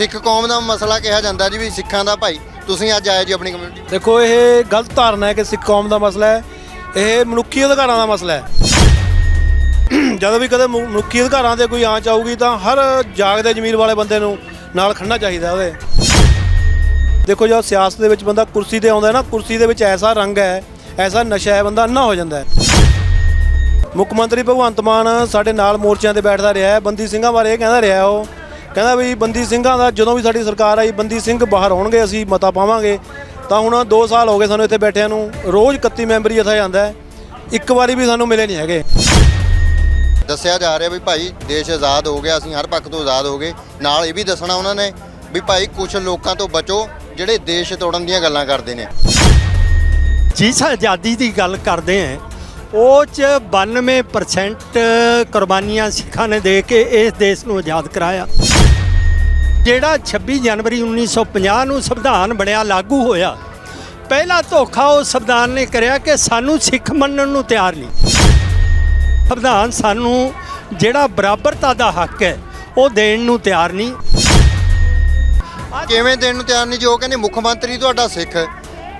ਸਿੱਖ ਕੌਮ ਦਾ ਮਸਲਾ ਕਿਹਾ ਜਾਂਦਾ ਜੀ ਵੀ ਸਿੱਖਾਂ ਦਾ ਭਾਈ, ਤੁਸੀਂ ਅੱਜ ਆਏ ਜੀ ਆਪਣੀ ਕਮਿਊਨਿਟੀ ਦੇਖੋ, ਇਹ ਗਲਤ ਧਾਰਨਾ ਹੈ ਕਿ ਸਿੱਖ ਕੌਮ ਦਾ ਮਸਲਾ ਹੈ। ਇਹ ਮਨੁੱਖੀ ਅਧਿਕਾਰਾਂ ਦਾ ਮਸਲਾ ਹੈ। ਜਦੋਂ ਵੀ ਕਦੇ ਮਨੁੱਖੀ ਅਧਿਕਾਰਾਂ ਤੇ ਕੋਈ ਆਂਚ ਆਊਗੀ ਤਾਂ ਹਰ ਜਾਗਦੇ ਜ਼ਮੀਰ ਵਾਲੇ ਬੰਦੇ ਨੂੰ ਨਾਲ ਖੜਨਾ ਚਾਹੀਦਾ ਉਹਦੇ। ਦੇਖੋ, ਜਦੋਂ ਸਿਆਸਤ ਦੇ ਵਿੱਚ ਬੰਦਾ ਕੁਰਸੀ ਤੇ ਆਉਂਦਾ ਨਾ, ਕੁਰਸੀ ਦੇ ਵਿੱਚ ਐਸਾ ਰੰਗ ਹੈ, ਐਸਾ ਨਸ਼ਾ ਹੈ, ਬੰਦਾ ਅੰਨਾ ਹੋ ਜਾਂਦਾ ਹੈ। ਮੁੱਖ ਮੰਤਰੀ ਭਗਵੰਤ ਮਾਨ ਸਾਡੇ ਨਾਲ ਮੋਰਚਿਆਂ ਤੇ ਬੈਠਦਾ ਰਿਹਾ ਹੈ, ਬੰਦੀ ਸਿੰਘਾਂ ਬਾਰੇ ਇਹ ਕਹਿੰਦਾ ਰਿਹਾ ਉਹ। ਕਹਿੰਦਾ ਵੀ ਬੰਦੀ ਸਿੰਘਾਂ ਦਾ ਜਦੋਂ ਵੀ ਸਾਡੀ ਸਰਕਾਰ ਆਈ ਬੰਦੀ ਸਿੰਘ ਬਾਹਰ ਆਉਣਗੇ ਅਸੀਂ ਮਤਾ ਪਾਵਾਂਗੇ। ਤਾਂ ਹੁਣ 2 ਸਾਲ ਹੋ ਗਏ ਸਾਨੂੰ ਇੱਥੇ ਬੈਠਿਆਂ ਨੂੰ। ਰੋਜ਼ 31 ਮੈਂਬਰੀ ਜਥਾ ਜਾਂਦਾ ਹੈ। ਇੱਕ ਵਾਰੀ ਵੀ ਸਾਨੂੰ ਮਿਲੇ ਨਹੀਂ ਹੈਗੇ। ਦੱਸਿਆ ਜਾ ਰਿਹਾ ਵੀ ਭਾਈ ਦੇਸ਼ ਆਜ਼ਾਦ ਹੋ ਗਿਆ ਅਸੀਂ ਹਰ ਪੱਖ ਤੋਂ ਆਜ਼ਾਦ ਹੋ ਗਏ। ਨਾਲ ਇਹ ਵੀ ਦੱਸਣਾ ਉਹਨਾਂ ਨੇ ਵੀ ਭਾਈ ਕੁਝ ਲੋਕਾਂ ਤੋਂ ਬਚੋ ਜਿਹੜੇ ਦੇਸ਼ ਤੋੜਨ ਦੀਆਂ ਗੱਲਾਂ ਕਰਦੇ ਨੇ। ਜਿਸ ਆਜ਼ਾਦੀ ਦੀ ਗੱਲ ਕਰਦੇ ਹਾਂ ਉਹ ਚ 92% ਕੁਰਬਾਨੀਆਂ ਸਿੱਖਾਂ ਨੇ ਦੇ ਕੇ ਇਸ ਦੇਸ਼ ਨੂੰ ਆਜ਼ਾਦ ਕਰਾਇਆ। ਜਿਹੜਾ 26 ਜਨਵਰੀ 1950 ਨੂੰ ਸੰਵਿਧਾਨ ਬਣਿਆ, ਲਾਗੂ ਹੋਇਆ, ਪਹਿਲਾ ਧੋਖਾ ਉਹ ਸੰਵਿਧਾਨ ਨੇ ਕਰਿਆ ਕਿ ਸਾਨੂੰ ਸਿੱਖ ਮੰਨਣ ਨੂੰ ਤਿਆਰ ਨਹੀਂ। ਸੰਵਿਧਾਨ ਸਾਨੂੰ ਜਿਹੜਾ ਬਰਾਬਰਤਾ ਦਾ ਹੱਕ ਹੈ, ਉਹ ਦੇਣ ਨੂੰ ਤਿਆਰ ਨਹੀਂ। ਕਿਵੇਂ ਦੇਣ ਨੂੰ ਤਿਆਰ ਨਹੀਂ ਜੀ? ਉਹ ਕਹਿੰਦੇ ਮੁੱਖ ਮੰਤਰੀ ਤੁਹਾਡਾ ਸਿੱਖ,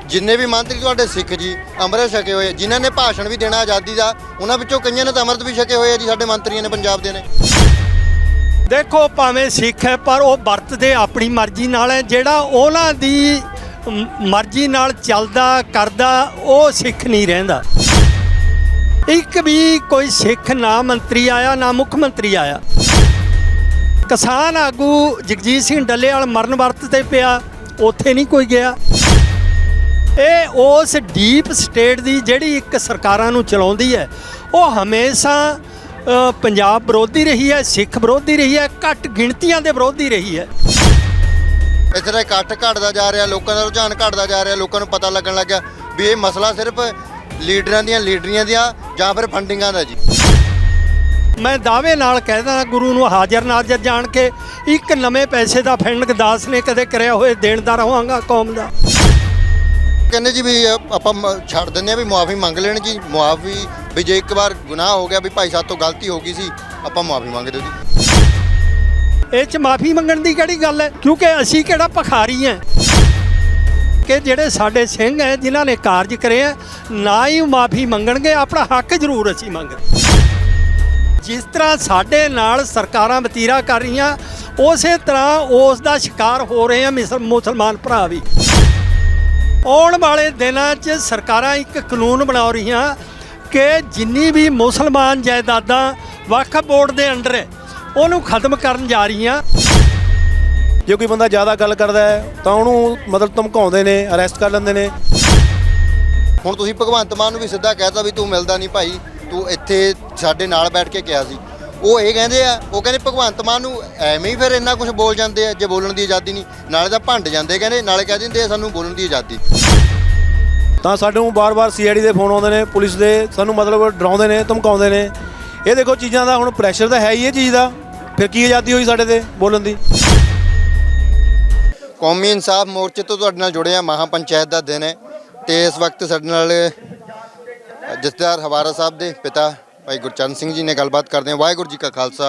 ਜਿੰਨੇ ਵੀ ਮੰਤਰੀ ਤੁਹਾਡੇ ਸਿੱਖ ਜੀ, ਅੰਮ੍ਰਿਤ ਛਕੇ ਹੋਏ, ਜਿਨ੍ਹਾਂ ਨੇ ਭਾਸ਼ਣ ਵੀ ਦੇਣਾ ਆਜ਼ਾਦੀ ਦਾ, ਉਹਨਾਂ ਵਿੱਚੋਂ ਕਈਆਂ ਨੇ ਤਾਂ ਅੰਮ੍ਰਿਤ ਵੀ ਛਕੇ ਹੋਏ ਆ ਜੀ, ਸਾਡੇ ਮੰਤਰੀਆਂ ਨੇ, ਪੰਜਾਬ ਦੇ ਨੇ। ਦੇਖੋ, ਭਾਵੇਂ ਸਿੱਖ ਹੈ, ਪਰ ਉਹ ਵਰਤਦੇ ਆਪਣੀ ਮਰਜ਼ੀ ਨਾਲ ਹੈ। ਜਿਹੜਾ ਉਹਨਾਂ ਦੀ ਮਰਜ਼ੀ ਨਾਲ ਚੱਲਦਾ, ਕਰਦਾ, ਉਹ ਸਿੱਖ ਨਹੀਂ ਰਹਿੰਦਾ। ਇੱਕ ਵੀ ਕੋਈ ਸਿੱਖ ਨਾ ਮੰਤਰੀ ਆਇਆ, ਨਾ ਮੁੱਖ ਮੰਤਰੀ ਆਇਆ। ਕਿਸਾਨ ਆਗੂ ਜਗਜੀਤ ਸਿੰਘ ਡੱਲੇਵਾਲ ਮਰਨ ਵਰਤ ਤੇ ਪਿਆ, ਉੱਥੇ ਨਹੀਂ ਕੋਈ ਗਿਆ। ਇਹ ਉਸ ਡੀਪ ਸਟੇਟ ਦੀ ਜਿਹੜੀ ਇੱਕ ਸਰਕਾਰਾਂ ਨੂੰ ਚਲਾਉਂਦੀ ਹੈ, ਉਹ ਹਮੇਸ਼ਾ ਪੰਜਾਬ ਵਿਰੋਧੀ ਰਹੀ ਹੈ ਸਿੱਖ ਵਿਰੋਧੀ ਰਹੀ ਹੈ ਘੱਟ ਗਿਣਤੀਆਂ ਦੇ ਵਿਰੋਧੀ ਰਹੀ ਹੈ। ਇੱਥੇ ਦਾ ਇਕੱਠ ਘਟਦਾ ਜਾ ਰਿਹਾ ਲੋਕਾਂ ਦਾ ਰੁਝਾਨ ਘਟਦਾ ਜਾ ਰਿਹਾ ਲੋਕਾਂ ਨੂੰ ਪਤਾ ਲੱਗਣ ਲੱਗਿਆ ਵੀ ਇਹ ਮਸਲਾ ਸਿਰਫ ਲੀਡਰਾਂ ਦੀਆਂ ਲੀਡਰੀਆਂ ਦੀਆਂ ਜਾਂ ਫਿਰ ਫੰਡਿੰਗਾਂ ਦਾ ਜੀ। ਮੈਂ ਦਾਅਵੇ ਨਾਲ ਕਹਿਦਾ ਗੁਰੂ ਨੂੰ ਹਾਜ਼ਰ ਨਾਜ਼ਰ ਜਾਣ ਕੇ ਇੱਕ ਨਵੇਂ ਪੈਸੇ ਦਾ ਫੰਡ ਦਾਸ ਨੇ ਕਦੇ ਕਰਿਆ ਹੋਏ ਦੇਣਦਾਰ ਹੋਵਾਂਗਾ ਕੌਮ ਦਾ। ਕਹਿੰਦੇ ਜੀ ਵੀ ਆਪਾਂ ਛੱਡ ਦਿੰਦੇ ਆ ਵੀ ਮੁਆਫੀ ਮੰਗ ਲੈਣ ਜੀ ਮੁਆਫੀ ਵੀ ਜੇ ਇੱਕ ਵਾਰ ਗੁਨਾਹ ਹੋ ਗਿਆ ਵੀ ਭਾਈ ਸਾਹਿਬ ਤੋਂ ਗਲਤੀ ਹੋ ਗਈ ਸੀ, ਆਪਾਂ ਮੁਆਫੀ ਮੰਗਦੇ ਹੋ ਇਹ ਚ ਮਾਫੀ ਮੰਗਣ ਦੀ ਕਿਹੜੀ ਗੱਲ ਹੈ? ਕਿਉਂਕਿ ਅਸੀਂ ਕਿਹੜਾ ਭਖਾਰੀ ਹਾਂ? ਕਿ ਜਿਹੜੇ ਸਾਡੇ ਸਿੰਘ ਹੈ, ਜਿਨ੍ਹਾਂ ਨੇ ਕਾਰਜ ਕਰੇ ਆ ਨਾ ਹੀ ਮਾਫੀ ਮੰਗਣਗੇ, ਆਪਣਾ ਹੱਕ ਜ਼ਰੂਰ ਅਸੀਂ ਮੰਗਦੇ ਜਿਸ ਤਰ੍ਹਾਂ ਸਾਡੇ ਨਾਲ ਸਰਕਾਰਾਂ ਵਤੀਰਾ ਕਰ ਰਹੀਆਂ, ਉਸੇ ਤਰ੍ਹਾਂ ਉਸ ਦਾ ਸ਼ਿਕਾਰ ਹੋ ਰਹੇ ਆ ਮਿਸਲ- ਮੁਸਲਮਾਨ ਭਰਾ ਵੀ। ਆਉਣ ਵਾਲੇ ਦਿਨਾਂ 'ਚ ਸਰਕਾਰਾਂ ਇੱਕ ਕਾਨੂੰਨ ਬਣਾ ਰਹੀਆਂ ਕਿ ਜਿੰਨੀ ਵੀ ਮੁਸਲਮਾਨ ਜਾਇਦਾਦਾਂ ਵਕਫ ਬੋਰਡ ਦੇ ਅੰਡਰ ਹੈ ਉਹਨੂੰ ਖਤਮ ਕਰਨ ਜਾ ਰਹੀਆਂ। ਜੇ ਕੋਈ ਬੰਦਾ ਜ਼ਿਆਦਾ ਗੱਲ ਕਰਦਾ ਹੈ ਤਾਂ ਉਹਨੂੰ ਮਤਲਬ ਧਮਕਾਉਂਦੇ ਨੇ ਅਰੈਸਟ ਕਰ ਲੈਂਦੇ ਨੇ। ਹੁਣ ਤੁਸੀਂ ਭਗਵੰਤ ਮਾਨ ਨੂੰ ਵੀ ਸਿੱਧਾ ਕਹਿਤਾ ਵੀ ਤੂੰ ਮਿਲਦਾ ਨਹੀਂ ਭਾਈ ਤੂੰ ਇੱਥੇ ਸਾਡੇ ਨਾਲ ਬੈਠ ਕੇ ਕਿਹਾ ਸੀ। ਉਹ ਇਹ ਕਹਿੰਦੇ ਆ ਉਹ ਕਹਿੰਦੇ ਭਗਵੰਤ ਮਾਨ ਨੂੰ ਐਵੇਂ ਹੀ ਫਿਰ ਇੰਨਾ ਕੁਝ ਬੋਲ ਜਾਂਦੇ ਆ ਜੇ ਬੋਲਣ ਦੀ ਆਜ਼ਾਦੀ ਨਹੀਂ ਨਾਲੇ ਤਾਂ ਭੰਡ ਜਾਂਦੇ ਕਹਿੰਦੇ ਨਾਲੇ ਕਹਿ ਦਿੰਦੇ ਆ ਸਾਨੂੰ ਬੋਲਣ ਦੀ ਆਜ਼ਾਦੀ। ਤਾਂ ਸਾਨੂੰ ਬਾਰ-ਬਾਰ ਸੀਆਈਡੀ ਦੇ ਫੋਨ ਆਉਂਦੇ ਨੇ ਪੁਲਿਸ ਦੇ ਸਾਨੂੰ ਮਤਲਬ ਡਰਾਉਂਦੇ ਨੇ ਧਮਕਾਉਂਦੇ ਨੇ। ਇਹ ਦੇਖੋ ਚੀਜ਼ਾਂ ਦਾ ਹੁਣ ਪ੍ਰੈਸ਼ਰ ਤਾਂ ਹੈ ਹੀ ਇਹ ਚੀਜ਼ ਦਾ। ਫਿਰ ਕੀ ਆਜ਼ਾਦੀ ਹੋਈ ਸਾਡੇ ਤੇ ਬੋਲਣ ਦੀ? ਕੌਮੀ ਇਨਸਾਫ ਮੋਰਚੇ ਤੋਂ ਤੁਹਾਡੇ ਨਾਲ ਜੁੜੇ ਆ ਮਹਾ ਪੰਚਾਇਤ ਦਾ ਦਿਨ ਹੈ। ਤੇ ਇਸ ਵਕਤ ਸਾਡੇ ਨਾਲ ਜਥੇਦਾਰ ਹਵਾਰਾ ਸਾਹਿਬ ਦੇ ਪਿਤਾ ਭਾਈ ਗੁਰਚਰਨ ਸਿੰਘ ਜੀ ਨੇ ਗੱਲਬਾਤ ਕਰਦੇ ਆ ਵਾਹਿਗੁਰੂ ਜੀ ਕਾ ਖਾਲਸਾ